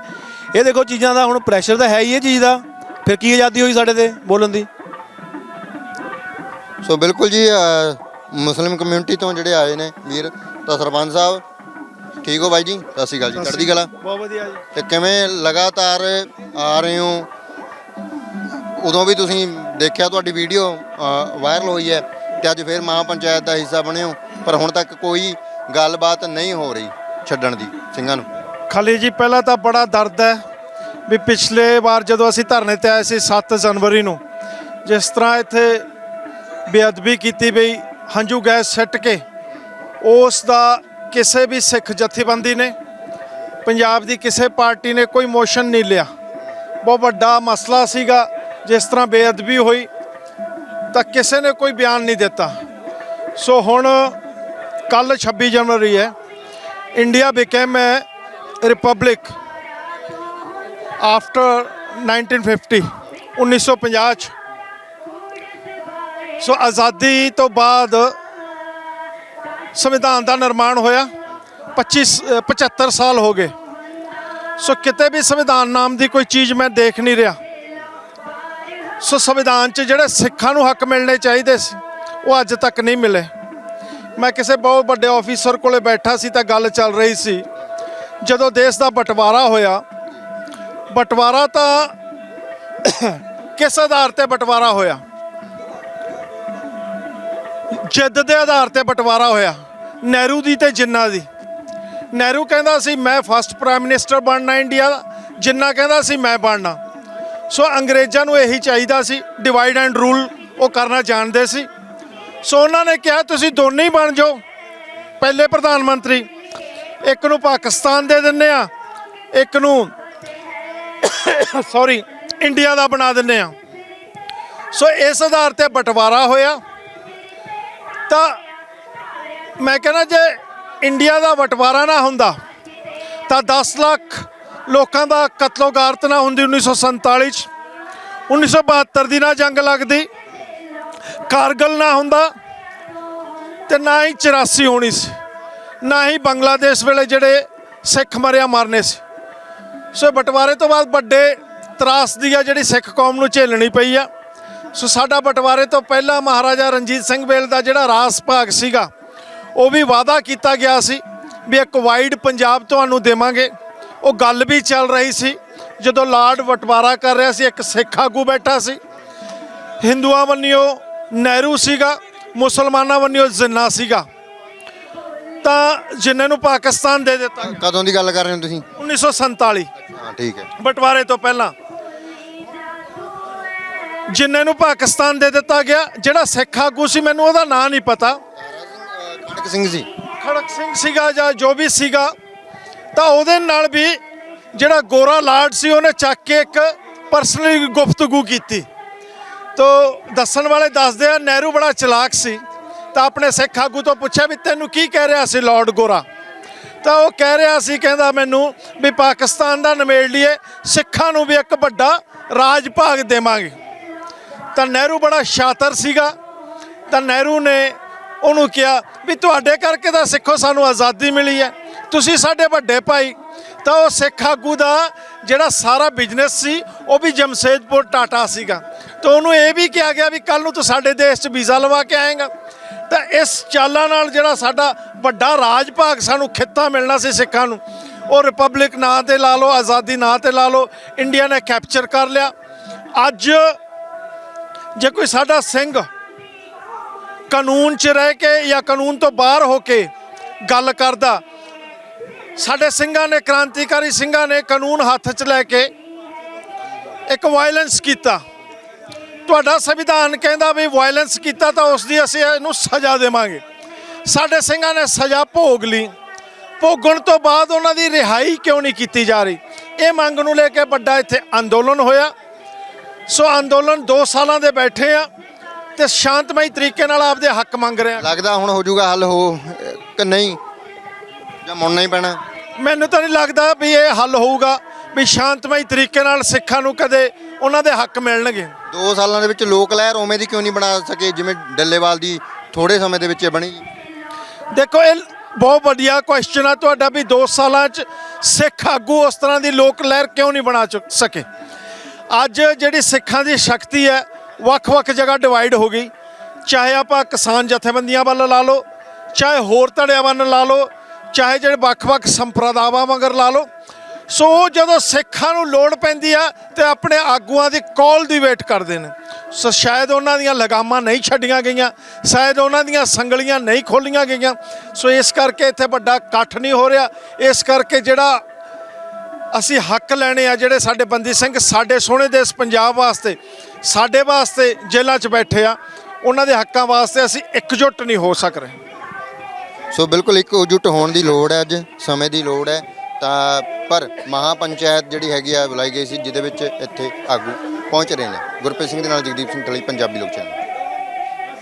ਇਹ ਦੇਖੋ ਚੀਜ਼ਾਂ ਦਾ ਹੁਣ ਪ੍ਰੈਸ਼ਰ ਤਾਂ ਹੈ ਹੀ ਇਹ ਚੀਜ਼ ਦਾ। ਫਿਰ ਕੀ ਆਜ਼ਾਦੀ ਹੋਈ ਸਾਡੇ ਤੇ ਬੋਲਣ ਦੀ? ਸੋ ਬਿਲਕੁਲ ਜੀ ਮੁਸਲਿਮ ਕਮਿਊਨਿਟੀ ਤੋਂ ਜਿਹੜੇ ਆਏ ਨੇ ਵੀਰ ਤਾਂ ਸਰਪੰਚ ਸਾਹਿਬ ਠੀਕ ਹੋ ਬਾਈ ਜੀ? ਸਤਿ ਸ਼੍ਰੀ ਅਕਾਲ ਜੀ ਚੜ੍ਹਦੀ ਕਲਾ। ਬਹੁਤ ਵਧੀਆ ਜੀ। ਤੇ ਕਿਵੇਂ ਲਗਾਤਾਰ ਆ ਰਹੇ ਹੋ? ਉਦੋਂ ਵੀ ਤੁਸੀਂ ਦੇਖਿਆ ਤੁਹਾਡੀ ਵੀਡੀਓ ਵਾਇਰਲ ਹੋਈ ਹੈ ਤੇ ਅੱਜ ਫੇਰ ਮਹਾ ਪੰਚਾਇਤ ਦਾ ਹਿੱਸਾ ਬਣੇ ਹੋ ਪਰ ਹੁਣ ਤੱਕ ਕੋਈ ਗੱਲਬਾਤ ਨਹੀਂ ਹੋ ਰਹੀ ਛੱਡਣ ਦੀ, ਸਿੰਘਾਂ ਨੂੰ। ਖਾਲੀ ਜੀ, ਪਹਿਲਾਂ ਤਾਂ ਬੜਾ ਦਰਦ ਹੈ ਵੀ ਪਿਛਲੇ ਵਾਰ ਜਦੋਂ ਅਸੀਂ ਧਰਨੇ ਤੇ ਆਏ ਸੀ 7 ਜਨਵਰੀ ਨੂੰ, ਜਿਸ ਤਰ੍ਹਾਂ ਇੱਥੇ ਬੇਅਦਬੀ ਕੀਤੀ ਗਈ ਹੰਝੂ ਗੈਸ ਛੱਟ ਕੇ ਉਸ ਦਾ ਕਿਸੇ ਵੀ ਸਿੱਖ ਜਥੇਬੰਦੀ ਨੇ, ਪੰਜਾਬ ਦੀ ਕਿਸੇ ਪਾਰਟੀ ਨੇ ਕੋਈ ਮੋਸ਼ਨ ਨਹੀਂ ਲਿਆ। ਬਹੁਤ ਵੱਡਾ ਮਸਲਾ ਸੀਗਾ ਜਿਸ ਤਰ੍ਹਾਂ ਬੇਅਦਬੀ ਹੋਈ ਤਾਂ ਕਿਸੇ ਨੇ ਕੋਈ ਬਿਆਨ ਨਹੀਂ ਦਿੱਤਾ। ਸੋ ਹੁਣ ਕੱਲ 26 ਜਨਵਰੀ ਹੈ। ਇੰਡੀਆ ਬਿਕੇਮ ਰਿਪਬਲਿਕ ਆਫਟਰ 1950 1950 ਚ। ਸੋ ਆਜ਼ਾਦੀ ਤੋਂ ਬਾਅਦ ਸੰਵਿਧਾਨ ਦਾ ਨਿਰਮਾਣ ਹੋਇਆ। 25 ਅ, 75 ਸਾਲ ਹੋ ਗਏ। ਸੋ ਕਿਤੇ ਵੀ ਸੰਵਿਧਾਨ ਨਾਮ ਦੀ ਕੋਈ ਚੀਜ਼ ਮੈਂ ਦੇਖ ਨਹੀਂ ਰਿਹਾ। ਸੋ ਸੰਵਿਧਾਨ 'ਚ ਜਿਹੜੇ ਸਿੱਖਾਂ ਨੂੰ ਹੱਕ ਮਿਲਣੇ ਚਾਹੀਦੇ ਸੀ, ਉਹ ਅੱਜ ਤੱਕ ਨਹੀਂ ਮਿਲੇ। ਮੈਂ ਕਿਸੇ ਬਹੁਤ ਵੱਡੇ ਆਫੀਸਰ ਕੋਲੇ ਬੈਠਾ ਸੀ ਤਾਂ ਗੱਲ ਚੱਲ ਰਹੀ ਸੀ, ਜਦੋਂ ਦੇਸ਼ ਦਾ ਬਟਵਾਰਾ ਹੋਇਆ, ਬਟਵਾਰਾ ਤਾਂ ਕਿਸ ਆਧਾਰ ਤੇ ਬਟਵਾਰਾ ਹੋਇਆ? ਜਿੱਦ ਦੇ ਆਧਾਰ ਤੇ ਬਟਵਾਰਾ ਹੋਇਆ, ਨਹਿਰੂ ਦੀ ਤੇ ਜਿੰਨਾ ਦੀ। ਨਹਿਰੂ ਕਹਿੰਦਾ ਸੀ, ਮੈਂ ਫਸਟ ਪ੍ਰਾਈਮ ਮਿਨਿਸਟਰ ਬਣਨਾ ਇੰਡੀਆ ਦਾ। ਜਿੰਨਾ ਕਹਿੰਦਾ ਸੀ, ਮੈਂ ਬਣਨਾ। ਸੋ ਅੰਗਰੇਜ਼ਾਂ ਨੂੰ ਇਹੀ ਚਾਹੀਦਾ ਸੀ ਡਿਵਾਈਡ ਐਂਡ ਰੂਲ ਉਹ ਕਰਨਾ ਜਾਣਦੇ ਸੀ। ਸੋ ਉਹਨਾਂ ਨੇ ਕਿਹਾ, ਤੁਸੀਂ ਦੋਨੇ ਹੀ ਬਣ ਜਾਓ। ਪਹਿਲੇ ਪ੍ਰਧਾਨ ਮੰਤਰੀ, ਇੱਕ ਨੂੰ ਪਾਕਿਸਤਾਨ ਦੇ ਦਿੰਨੇ ਆ ਇੱਕ ਨੂੰ ਸੌਰੀ ਇੰਡੀਆ ਦਾ ਬਣਾ ਦਿੰਨੇ ਆ ਸੋ ਇਸ ਆਧਾਰ ਤੇ ਬਟਵਾਰਾ ਹੋਇਆ। ਤਾਂ ਮੈਂ ਕਹਿੰਦਾ, ਜੇ ਇੰਡੀਆ ਦਾ ਬਟਵਾਰਾ ਨਾ ਹੁੰਦਾ, ਤਾਂ 10 ਲੱਖ ਲੋਕਾਂ ਦਾ ਕਤਲੋ ਗਾਰਤ ਨਾ ਹੁੰਦੀ 1947 ਚ। 1972 ਦੀ ਨਾ ਜੰਗ ਲੱਗਦੀ। ਕਾਰਗਲ ਨਾ ਹੁੰਦਾ ਤੇ ਨਾ ਹੀ 84 ਹੋਣੀ ਸੀ। ਨਾ ਹੀ ਬੰਗਲਾਦੇਸ਼ ਵੇਲੇ ਜਿਹੜੇ ਸਿੱਖ ਮਰਿਆ ਮਾਰਨੇ ਸੀ। ਸੋ ਬਟਵਾਰੇ ਤੋਂ ਬਾਅਦ ਵੱਡੇ ਤਰਾਸ ਦੀ ਆ ਜਿਹੜੀ ਸਿੱਖ ਕੌਮ ਨੂੰ ਝੇਲਣੀ ਪਈ ਆ। ਸੋ ਸਾਡਾ ਬਟਵਾਰੇ ਤੋਂ ਪਹਿਲਾਂ ਮਹਾਰਾਜਾ ਰਣਜੀਤ ਸਿੰਘ ਵੇਲ ਦਾ ਜਿਹੜਾ ਰਾਸ ਭਾਗ ਸੀਗਾ, ਉਹ ਵੀ ਵਾਅਦਾ ਕੀਤਾ ਗਿਆ ਸੀ ਵੀ ਇੱਕ ਵਾਈਡ ਪੰਜਾਬ ਤੁਹਾਨੂੰ ਦੇਵਾਂਗੇ। ਉਹ ਗੱਲ ਵੀ ਚੱਲ ਰਹੀ ਸੀ ਜਦੋਂ ਲਾਰਡ ਬਟਵਾਰਾ ਕਰ ਰਿਹਾ ਸੀ ਇੱਕ ਸਿੱਖ ਆਗੂ ਬੈਠਾ ਸੀ। ਹਿੰਦੂਆਂ ਵੱਲੋਂ ਨਹਿਰੂ ਸੀਗਾ ਮੁਸਲਮਾਨਾਂ ਵੱਲੋਂ ਜਿੰਨਾ ਸੀਗਾ ਤਾਂ ਜਿੰਨੇ ਨੂੰ ਪਾਕਿਸਤਾਨ ਦੇ ਦਿੱਤਾ ਕਦੋਂ ਦੀ ਗੱਲ ਕਰ ਰਹੇ ਹੋ ਤੁਸੀਂ? 1947 ਹਾਂ ਠੀਕ ਹੈ। ਬਟਵਾਰੇ ਤੋਂ ਪਹਿਲਾਂ। ਜਿੰਨੇ ਨੂੰ ਪਾਕਿਸਤਾਨ ਦੇ ਦਿੱਤਾ ਗਿਆ ਜਿਹੜਾ ਸਿੱਖ ਆਗੂ ਸੀ ਮੈਨੂੰ ਉਹਦਾ ਨਾਂ ਨਹੀਂ ਪਤਾ। ਖੜਕ ਸਿੰਘ ਜੀ। ਖੜਕ ਸਿੰਘ ਸੀਗਾ ਜਾਂ ਜੋ ਵੀ ਸੀਗਾ ਤਾਂ ਉਹਦੇ ਨਾਲ ਵੀ ਜਿਹੜਾ ਗੋਰਾ ਲਾਡ ਸੀ, ਉਹਨੇ ਚੱਕ ਕੇ ਇੱਕ ਪਰਸਨਲੀ ਗੁਫ਼ਤਗੂ ਕੀਤੀ। ਤੋ ਦੱਸਣ ਵਾਲੇ ਦੱਸਦੇ ਆ, ਨਹਿਰੂ ਬੜਾ ਚਲਾਕ ਸੀ। ਤਾਂ ਆਪਣੇ ਸਿੱਖ ਆਗੂ ਤੋਂ ਪੁੱਛਿਆ ਵੀ ਤੈਨੂੰ ਕੀ ਕਹਿ ਰਿਹਾ ਸੀ ਲਾਰਡ ਗੋਰਾ? ਤਾਂ ਉਹ ਕਹਿ ਰਿਹਾ ਸੀ, ਕਹਿੰਦਾ ਮੈਨੂੰ ਵੀ ਪਾਕਿਸਤਾਨ ਦਾ ਨਿਮੇੜ ਲਈਏ, ਸਿੱਖਾਂ ਨੂੰ ਵੀ ਇੱਕ ਵੱਡਾ ਰਾਜ ਭਾਗ ਦੇਵਾਂਗੇ। ਤਾਂ ਨਹਿਰੂ ਬੜਾ ਸ਼ਾਤਰ ਸੀਗਾ। ਤਾਂ ਨਹਿਰੂ ਨੇ ਉਹਨੂੰ ਕਿਹਾ ਵੀ ਤੁਹਾਡੇ ਕਰਕੇ ਤਾਂ ਸਿੱਖੋ, ਸਾਨੂੰ ਆਜ਼ਾਦੀ ਮਿਲੀ ਹੈ। ਤੁਸੀਂ ਸਾਡੇ ਵੱਡੇ ਭਾਈ, ਤਾਂ ਉਹ ਸਿੱਖ ਆਗੂ ਦਾ ਜਿਹੜਾ ਸਾਰਾ ਬਿਜ਼ਨਸ ਸੀ, ਉਹ ਵੀ ਜਮਸ਼ੇਦਪੁਰ ਟਾਟਾ ਸੀਗਾ। ਤਾਂ ਉਹਨੂੰ ਇਹ ਵੀ ਕਿਹਾ ਗਿਆ ਵੀ ਕੱਲ ਨੂੰ ਤੂੰ ਸਾਡੇ ਦੇਸ਼ 'ਚ ਵੀਜ਼ਾ ਲਵਾ ਕੇ ਆਏਗਾ। ਤਾਂ ਇਸ ਚਾਲਾਂ ਨਾਲ ਜਿਹੜਾ ਸਾਡਾ ਵੱਡਾ ਰਾਜ ਭਾਗ ਸਾਨੂੰ ਖਿੱਤਾ ਮਿਲਣਾ ਸੀ ਸਿੱਖਾਂ ਨੂੰ। ਉਹ ਰਿਪਬਲਿਕ ਨਾਂ ਤੇ ਲਾ ਲਓ, ਆਜ਼ਾਦੀ ਨਾਂ ਤੇ ਲਾ ਲਓ, ਇੰਡੀਆ ਨੇ ਕੈਪਚਰ ਕਰ ਲਿਆ। ਅੱਜ ਜੇ ਕੋਈ ਸਾਡਾ ਸਿੰਘ ਕਾਨੂੰਨ 'ਚ ਰਹਿ ਕੇ ਜਾਂ ਕਾਨੂੰਨ ਤੋਂ ਬਾਹਰ ਹੋ ਕੇ ਗੱਲ ਕਰਦਾ ਸਾਡੇ ਸਿੰਘਾਂ ਨੇ, ਕ੍ਰਾਂਤੀਕਾਰੀ ਸਿੰਘਾਂ ਨੇ ਕਾਨੂੰਨ ਹੱਥ 'ਚ ਲੈ ਕੇ ਇੱਕ ਵਾਇਲੈਂਸ ਕੀਤਾ। ਤੁਹਾਡਾ ਸੰਵਿਧਾਨ ਕਹਿੰਦਾ ਵੀ ਵਾਇਲੈਂਸ ਕੀਤਾ ਤਾਂ ਉਸ ਦੀ ਅਸੀਂ ਇਹਨੂੰ ਸਜ਼ਾ ਦੇਵਾਂਗੇ। ਸਾਡੇ ਸਿੰਘਾਂ ਨੇ ਸਜ਼ਾ ਭੋਗ ਲਈ। ਭੋਗਣ ਤੋਂ ਬਾਅਦ ਉਹਨਾਂ ਦੀ ਰਿਹਾਈ ਕਿਉਂ ਨਹੀਂ ਕੀਤੀ ਜਾ ਰਹੀ? ਇਹ ਮੰਗ ਨੂੰ ਲੈ ਕੇ ਵੱਡਾ ਇੱਥੇ ਅੰਦੋਲਨ ਹੋਇਆ। ਸੋ ਅੰਦੋਲਨ 2 ਸਾਲਾਂ ਦੇ ਬੈਠੇ ਆ ਤੇ ਸ਼ਾਂਤਮਈ ਤਰੀਕੇ ਨਾਲ ਆਪਦੇ ਹੱਕ ਮੰਗ ਰਹੇ ਆ। ਲੱਗਦਾ ਹੁਣ ਹੋ ਜਾਊਗਾ ਹੱਲ ਹੋ ਕਿ ਨਹੀਂ? ਜਾਂ ਮੁੜਨਾ ਹੀ ਪੈਣਾ? ਮੈਨੂੰ ਤਾਂ ਨਹੀਂ ਲੱਗਦਾ ਵੀ ਇਹ ਹੱਲ ਹੋਊਗਾ ਵੀ ਸ਼ਾਂਤਮਈ ਤਰੀਕੇ ਨਾਲ ਸਿੱਖਾਂ ਨੂੰ ਕਦੇ ਉਹਨਾਂ ਦੇ ਹੱਕ ਮਿਲਣਗੇ। ਦੋ ਸਾਲਾਂ ਦੇ ਵਿੱਚ ਲੋਕ ਲਹਿਰ ਉਵੇਂ ਦੀ ਕਿਉਂ ਨਹੀਂ ਬਣਾ ਸਕੇ ਜਿਵੇਂ ਡੱਲੇਵਾਲ ਦੀ ਥੋੜੇ ਸਮੇਂ ਦੇ ਵਿੱਚ ਇਹ ਬਣੀ? ਦੇਖੋ ਇਹ ਬਹੁਤ ਵਧੀਆ ਕੁਐਸਚਨ ਆ ਤੁਹਾਡਾ ਵੀ 2 ਸਾਲਾਂ 'ਚ ਸਿੱਖ ਆਗੂ ਉਸ ਤਰ੍ਹਾਂ ਦੀ ਲੋਕ ਲਹਿਰ ਕਿਉਂ ਨਹੀਂ ਬਣਾ ਚੁੱਕ ਸਕੇ? ਅੱਜ ਜਿਹੜੀ ਸਿੱਖਾਂ ਦੀ ਸ਼ਕਤੀ ਹੈ ਵੱਖ-ਵੱਖ ਜਗ੍ਹਾ ਡਿਵਾਈਡ ਹੋ ਗਈ। ਚਾਹੇ ਆਪਾਂ ਕਿਸਾਨ ਜਥੇਬੰਦੀਆਂ ਵੱਲ ਲਾ ਲਓ ਚਾਹੇ ਹੋਰ ਧੜਿਆਂ ਵੱਲ ਲਾ ਲਓ ਚਾਹੇ ਜਿਹੜੇ ਵੱਖ-ਵੱਖ ਸੰਪਰਦਾਵਾਂ ਵਾਂਗਰ ਲਾ ਲਓ, ਸੋ ਉਹ ਜਦੋਂ ਸਿੱਖਾਂ ਨੂੰ ਲੋੜ ਪੈਂਦੀ ਆ ਤੇ ਆਪਣੇ ਆਗੂਆਂ ਦੀ ਕਾਲ ਦੀ ਵੇਟ ਕਰਦੇ ਨੇ। ਸੋ ਸ਼ਾਇਦ ਉਹਨਾਂ ਦੀਆਂ ਲਗਾਮਾਂ ਨਹੀਂ ਛੱਡੀਆਂ ਗਈਆਂ, ਸ਼ਾਇਦ ਉਹਨਾਂ ਦੀਆਂ ਸੰਗਲੀਆਂ ਨਹੀਂ ਖੋਲੀਆਂ ਗਈਆਂ। ਸੋ ਇਸ ਕਰਕੇ ਇੱਥੇ ਵੱਡਾ ਇਕੱਠ ਨਹੀਂ ਹੋ ਰਿਹਾ। ਇਸ ਕਰਕੇ ਜਿਹੜਾ ਅਸੀਂ ਹੱਕ ਲੈਣੇ ਆ, ਜਿਹੜੇ ਸਾਡੇ ਬੰਦੀ ਸਿੰਘ ਸਾਡੇ ਸੋਹਣੇ ਦੇਸ਼ ਪੰਜਾਬ ਵਾਸਤੇ, ਸਾਡੇ ਵਾਸਤੇ ਜੇਲ੍ਹਾਂ 'ਚ ਬੈਠੇ ਆ, ਉਹਨਾਂ ਦੇ ਹੱਕਾਂ ਵਾਸਤੇ ਅਸੀਂ ਇਕਜੁੱਟ ਨਹੀਂ ਹੋ ਸਕ ਰਹੇ। ਸੋ ਬਿਲਕੁਲ ਇੱਕ ਉਜੁੱਟ ਹੋਣ ਦੀ ਲੋੜ ਹੈ ਅੱਜ, ਸਮੇਂ ਦੀ ਲੋੜ ਹੈ। ਤਾਂ ਪਰ ਮਹਾ ਪੰਚਾਇਤ ਜਿਹੜੀ ਹੈਗੀ ਆ, ਬੁਲਾਈ ਗਈ ਸੀ, ਜਿਹਦੇ ਵਿੱਚ ਇੱਥੇ ਆਗੂ ਪਹੁੰਚ ਰਹੇ ਨੇ। ਗੁਰਪ੍ਰੀਤ ਸਿੰਘ ਦੇ ਨਾਲ ਜਗਦੀਪ ਸਿੰਘ ਤਲੀ ਪੰਜਾਬੀ ਲੋਕ ਚੈਨਲ।